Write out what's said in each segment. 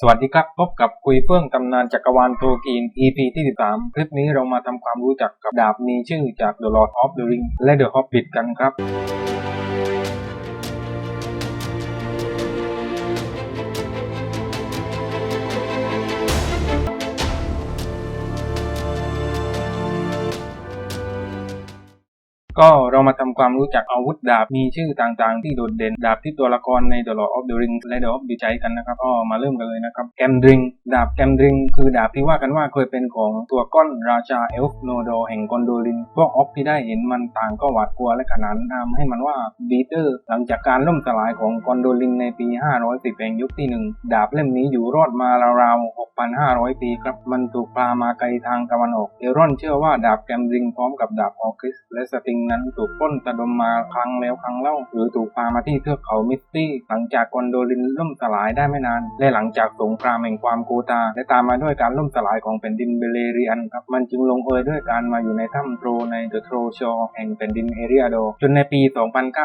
สวัสดีครับ พบกับคุยเฟื่องตำนานจักรวาลโทกีน EP ที่ 13 คลิปนี้เรามาทำความรู้จักกับดาบมีชื่อจาก The Lord of the Ring และ The Hobbit กันครับ ก็เรามาทำความรู้จักอาวุธดาบมีชื่อต่างๆ ที่โดดเด่นดาบที่ตัวละครใน The Lord of the Rings และ The Hobbit ใช้กันนะครับก็มาเริ่มกันเลยนะครับแกมดริงดาบแกมดริงคือดาบที่ว่ากันว่าเคยเป็นของตัวก้อนราชาเอลฟ์โนโดแห่งกอนโดลินพวกออกที่ได้เห็นมันต่างก็หวาดกลัวและขนานนามให้มันว่าบีเตอร์หลังจากการล่มสลายของกอนโดลินในปี 510แห่งยุคที่หนึ่งดาบเล่มนี้อยู่รอดมาราวๆ 6,500 ปีครับมันถูกพามาไกลทางตะวันออกเอรอนเชื่อว่าดาบแกมดริงพร้อมกับดาบออคิสและสติงนั้นถูกปล้นระดมมาครั้งแล้วครั้งเล่า หรือถูกพามาที่เทือกเขามิสตี้หลังจากกอนโดลินล่มสลายได้ไม่นาน และหลังจากสงครามแห่งความโกตา และตามมาด้วยการล่มสลายของแผ่นดินเบเลเรียนครับมันจึงลงเอยด้วยการมาอยู่ในถ้ำโตรในเดอะโทรชอแห่งแผ่นดินเอเรียโด จนในปี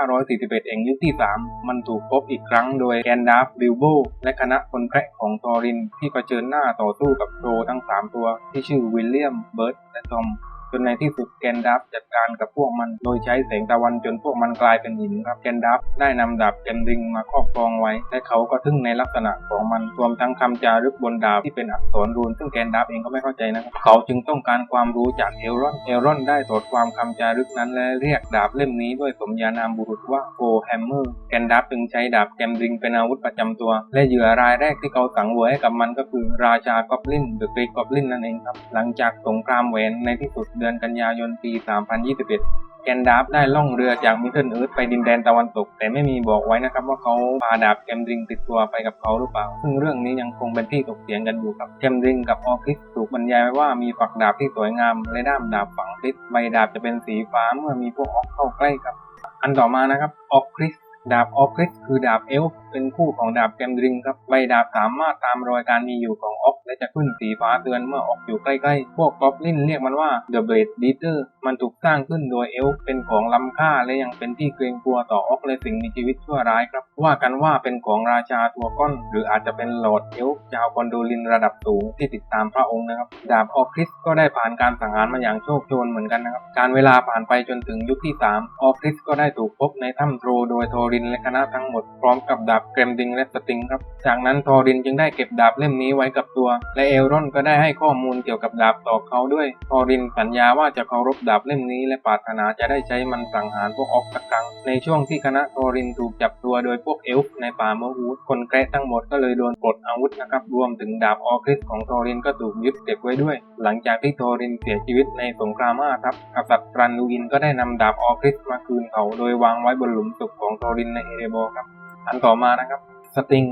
2941 เองยุคที่ 3 มันถูกพบอีกครั้งโดยแกนดาฟบิลโบและคณะคนแคระของทอรินที่เผชิญหน้าต่อสู้กับโทรทั้ง 3 ตัว ที่ชื่อวิลเลียมเบิร์ตและทอม จนในที่สุดแกนดับจัดการกับพวกมัน โดยใช้แสงตะวันจนพวกมันกลายเป็นหินครับแกนดับได้นำดาบแกนริงมาครอบครองไว้ และเขาก็ทึ่งในลักษณะของมันรวมทั้งคำจารึกบนดาบที่เป็นอักษรรูนซึ่งแกนดับเองก็ไม่เข้าใจนะครับเขาจึงต้องการความรู้จากเอลรอนเอลรอนได้ตรวจความคำจารึกนั้นและเรียกดาบเล่มนี้ด้วยสมญานามบุรุษว่าโกแฮมเมอร์แกนดับจึงใช้ดาบแกนริงเป็นอาวุธประจำตัว และเหยื่อรายแรกที่เขาสังเวยให้กับมันก็คือราชากอบลินเดอะกรีกอบลินนั่นเองครับหลังจากสงครามแหวนในที่สุดเดือนกันยายนปี 3021 แกนดาฟได้ล่องเรือจากมิดเดิลเอิร์ธไปดินแดนตะวันตก แต่ไม่มีบอกไว้นะครับว่าเขาพาดาบแกมริงติดตัวไปกับเขาหรือเปล่า ซึ่งเรื่องนี้ยังคงเป็นที่ถกเถียงกันอยู่ครับแกมริงกับออคริสถูกบรรยายไว้ว่ามีฝักดาบที่สวยงามและด้ามดาบฝังเพชรใบดาบจะเป็นสีฟ้าเมื่อมีพวกออกเข้าใกล้ครับ อันต่อมานะครับออกคริสดาบออกคริสคือดาบเอลฟ์ เป็นคู่ของดาบแกมดริงครับใบดาบสามารถตามรอยการมีอยู่ของออกและจะขึ้นสีฟ้าเตือนเมื่อออกอยู่ใกล้ๆ พวกกอบลินเรียกมันว่า The Blade Beater มันถูกสร้างขึ้นโดยเอลเป็นของล้ำค่าและยังเป็นที่เกรงกลัวต่อออกและสิ่งมีชีวิตชั่วร้ายครับ ว่ากันว่าเป็นของราชาตัวก้อน หรืออาจจะเป็นลอดเอลฟ์ชาวคอนโดลินระดับสูงที่ติดตามพระองค์นะครับ ดาบออคริสก็ได้ผ่านการสังหารมาอย่างโชคโชนเหมือนกันนะครับ การเวลาผ่านไปจนถึงยุคที่ 3 ออคริสก็ได้ถูกพบในถ้ำโทรโดยโทรินและคณะทั้งหมดพร้อมกับดาบเกรมดิงและสติงครับ จากนั้นทอรินจึงได้เก็บดาบเล่มนี้ไว้กับตัว และเอลรอนก็ได้ให้ข้อมูลเกี่ยวกับดาบต่อเขาด้วย ทอรินสัญญาว่าจะเคารพดาบเล่มนี้ และปรารถนาจะได้ใช้มันสังหารพวกออกสักครั้ง ในช่วงที่คณะทอรินถูกจับตัวโดยพวกเอลฟ์ในป่าเมอร์วูดคนแกะทั้งหมดก็เลยโดนปลดอาวุธนะครับ รวมถึงดาบออคริสของทอรินก็ถูกยึดเก็บไว้ด้วย หลังจากที่ทอรินเสียชีวิตในสงครามห้าทัพกษัตริย์รันดูอินก็ได้นำดาบออคริสมาคืนเขา โดยวางไว้บนหลุมศพของทอรินในเอเรโบครับ อันต่อมานะครับสติง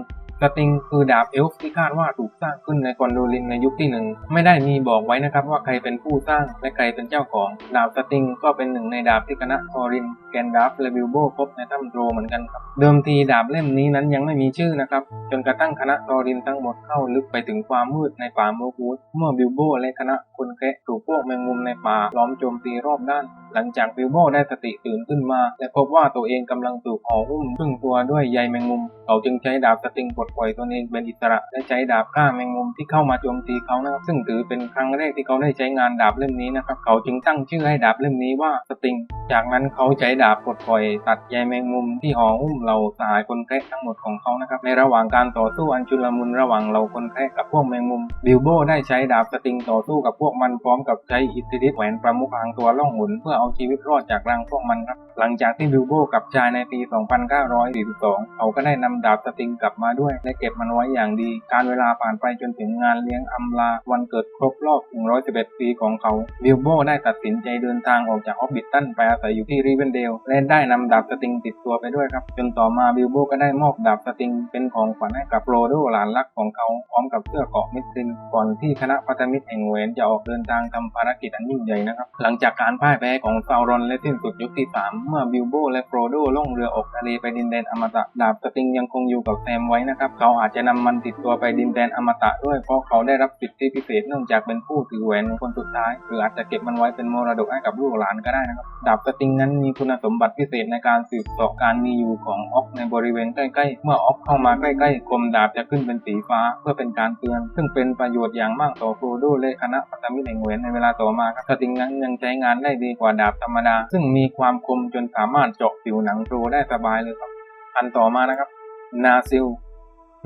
สติงคือดาบเอลฟ์ที่คาดว่าถูกสร้างขึ้นในกอนโดลินในยุคที่หนึ่งไม่ได้มีบอกไว้นะครับว่าใครเป็นผู้สร้างและใครเป็นเจ้าของ ดาบสติงก็เป็นหนึ่งในดาบที่คณะทอรินแกนดัฟและบิลโบพบในถ้ำโดรเหมือนกันครับเดิมทีดาบเล่มนี้นั้นยังไม่มีชื่อนะครับจนกระทั่งคณะทอรินทั้งหมดเข้าลึกไปถึงความมืดในป่าโมกูดเมื่อบิลโบและคณะคนแคะถูกพวกแมงมุมในป่าล้อมโจมตีรอบด้าน หลังจากบิลโบได้สติตื่นขึ้นมา และพบว่าตัวเองกำลังถูกห่อหุ้มครึ่งตัวด้วยใยแมงมุม เขาจึงใช้ดาบสติงปลดปล่อยตนเองเป็นอิสระ และใช้ดาบฆ่าแมงมุมที่เข้ามาโจมตีเขานะครับซึ่งถือเป็นครั้งแรกที่เขาได้ใช้งานดาบเล่มนี้นะครับ เขาจึงตั้งชื่อให้ดาบเล่มนี้ว่าสติง จากนั้นเขาใช้ดาบปลดปล่อยตัดใยแมงมุมที่ห่อหุ้มเหล่าสหายคนแคระทั้งหมดของเขานะครับ ในระหว่างการต่อสู้อันชุลมุนระหว่างเหล่าคนแคระกับพวกแมงมุม บิลโบได้ใช้ดาบสติงต่อสู้กับพวกมันพร้อมกับใช้อิทธิฤทธิ์แหวนประมุขทางตัวล่องหนเพื่อเอาชีวิตรอดจากรังพวกมันครับ หลังจากที่บิลโบกลับชายในปี 2942 เขาก็ได้นำดาบสติงกลับมาด้วย และเก็บมันไว้อย่างดี การเวลาผ่านไปจนถึงงานเลี้ยงอำลา วันเกิดครบรอบ 111 ปีของเขา บิลโบได้ตัดสินใจเดินทางออกจากออบบิทตันไปอาศัยอยู่ที่ริเวนเดลและได้นำดาบสติงติดตัวไปด้วยครับ จนต่อมาบิลโบก็ได้มอบดาบสติงเป็นของขวัญให้กับโรโดหลานรักของเขาพร้อมกับเสื้อเกราะมิดซินก่อนที่คณะพันธมิตรแห่งแหวนจะออกเดินทางทำภารกิจอันยิ่งใหญ่นะครับ หลังจากการพ่ายแพ้ของของซาวรอนและสิ้นสุดยุคที่ 3 เมื่อบิลโบและโฟรโดล่องเรือออกทะเลไปดินแดนอมตะ ดาบสติงยังคงอยู่กับแซมไว้นะครับ เขาอาจจะนำมันติดตัวไปดินแดนอมตะด้วยเพราะเขาได้รับสิทธิพิเศษเนื่องจากเป็นผู้ถือแหวนคนสุดท้าย หรืออาจจะเก็บมันไว้เป็นมรดกให้กับลูกหลานก็ได้นะครับ ดาบสติงนั้นมีคุณสมบัติพิเศษในการสืบเสาะการมีอยู่ของออกในบริเวณใกล้ๆ เมื่อออกเข้ามาใกล้ๆคมดาบจะขึ้นเป็นสีฟ้า เพื่อเป็นการเตือน ซึ่งเป็นประโยชน์อย่างมากต่อโฟรโดและคณะพันธมิตรแห่งแหวนในเวลาต่อมาครับสติงนั้นยังใช้งานได้ดีกว่าดาบธรรมดา ซึ่งมีความคมจนสามารถเจาะผิวหนังโปรได้สบายเลยครับ อันต่อมานะครับ นาซิล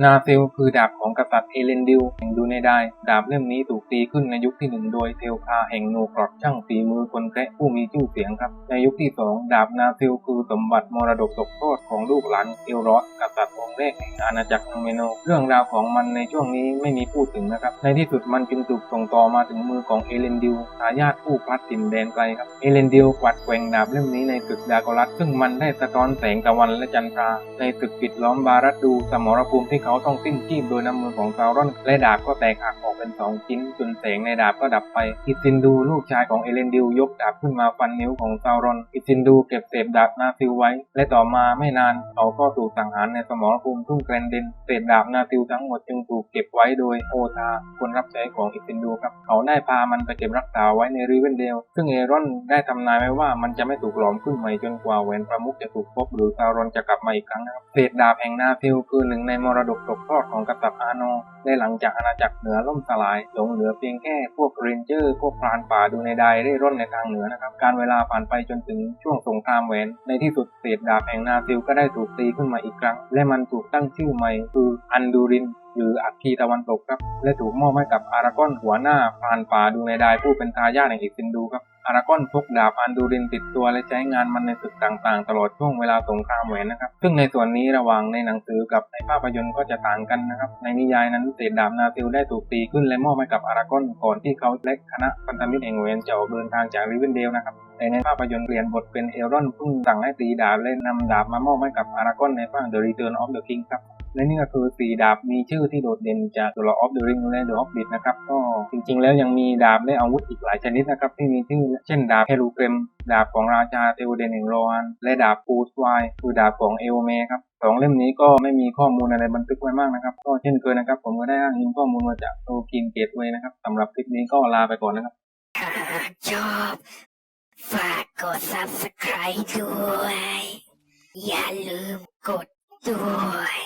นาซิลคือดาบของกษัตริย์เอเลนดิลแห่งดูเนไดายดาบเล่มนี้ถูกตีขึ้นในยุคที่หนึ่งโดยเทลคาแห่งโนกรอดช่างฝีมือคนแคระผู้มีชื่อเสียงครับ ในยุคที่สองดาบนาซิลคือสมบัติมรดกตกทอดของลูกหลานเอลรอสกษัตริย์องค์แรกแห่งอาณาจักรนังเมโน เรื่องราวของมันในช่วงนี้ไม่มีพูดถึงนะครับ ในที่สุดมันจึงถูกส่งต่อมาถึงมือของเอเลนดิลทายาทผู้พลัดถิ่นแดนไกลครับเอเลนดิลกวัดแกว่งดาบเล่มนี้ในศึกดากอรัสซึ่งมันได้สะท้อนแสงตะวันและจันทราในศึกปิดล้อมบารัดดูสมรภูมิที่เขาต้องสิ้นชีพโดยน้ำมือของซาวรอน และดาบก็แตกหักออกเป็นสองชิ้นจนแสงในดาบก็ดับไป อิซินดูลูกชายของเอเลนดิลยกดาบขึ้นมาฟันนิ้วของซาวรอน อิซินดูเก็บเศษดาบนาซิลไว้ และต่อมาไม่นานเขาก็ถูกสังหารในสมรภูมิทุ่งแกรนเดน เศษดาบนาซิลทั้งหมดจึงถูกเก็บไว้โดยโอทาคนรับใช้ของอิซินดูครับ เขาได้พามันไปเก็บรักษาไว้ในริเวนเดล ซึ่งเอรอนได้ทำนายไว้ว่ามันจะไม่ถูกหลอมขึ้นใหม่จนกว่าแหวนประมุขจะถูกพบหรือซาวรอนจะกลับมาอีกครั้งนะครับ เศษดาบแห่งนาซิลคือหนึ่งในมรดกตกทอดของกษัตริย์อาโนได้หลังจากอาณาจักรเหนือล่มสลายหลงเหลือเพียงแค่พวกเรนเจอร์ พวกพรานป่าดูในไดเร่ร่นในทางเหนือนะครับ การเวลาผ่านไปจนถึงช่วงสงครามแหวน ในที่สุดเศษดาบแห่งนาซิลก็ได้ถูกตีขึ้นมาอีกครั้ง และมันถูกตั้งชื่อใหม่คืออันดูรินหรืออัคคีตะวันตกครับ และถูกมอบให้กับอารากอนหัวหน้าพรานป่าดูในไดผู้เป็นทายาทแห่งอิซินดูครับ อารากอนพกดาบอันดูรินติดตัวและใช้งานมันในศึกต่างๆ ตลอดช่วงเวลาสงครามแหวนนะครับ ซึ่งในส่วนนี้ระหว่างในหนังสือกับในภาพยนตร์ก็จะต่างกันนะครับ ในนิยายนั้นเศษดาบนาซิลได้ถูกตีขึ้นและมอบให้กับอารากอนก่อนที่เขาและคณะพันธมิตรแห่งแหวนจะออกเดินทางจากริเวนเดลนะครับแต่ในภาพยนตร์เปลี่ยนบทเป็นเอลรอนผู้สั่งให้ตีดาบและนำดาบมามอบให้กับอารากอนในภาค The Return of the King ครับ และนี่ก็คือสีดาบมีชื่อที่โดดเด่นจาก The Lord of the Ring และ The Hobbit นะครับก็จริงๆ แล้วยังมีดาบและอาวุธอีกหลายชนิดนะครับที่มีชื่อเช่นดาบเฮลูเกรมดาบของราชาเทวเดนแห่งโรอันและดาบปูสไวคือดาบของเอโอเมครับสองเล่มนี้ก็ไม่มีข้อมูลอะไรบันทึกไว้มากนะครับ ก็เช่นเคยนะครับ ผมก็ได้อ้างอิงข้อมูลมาจากโตกินเกตเวนะครับสำหรับคลิปนี้ก็ลาไปก่อนนะครับชอบฝากกด subscribe ด้วย อย่าลืมกดด้วย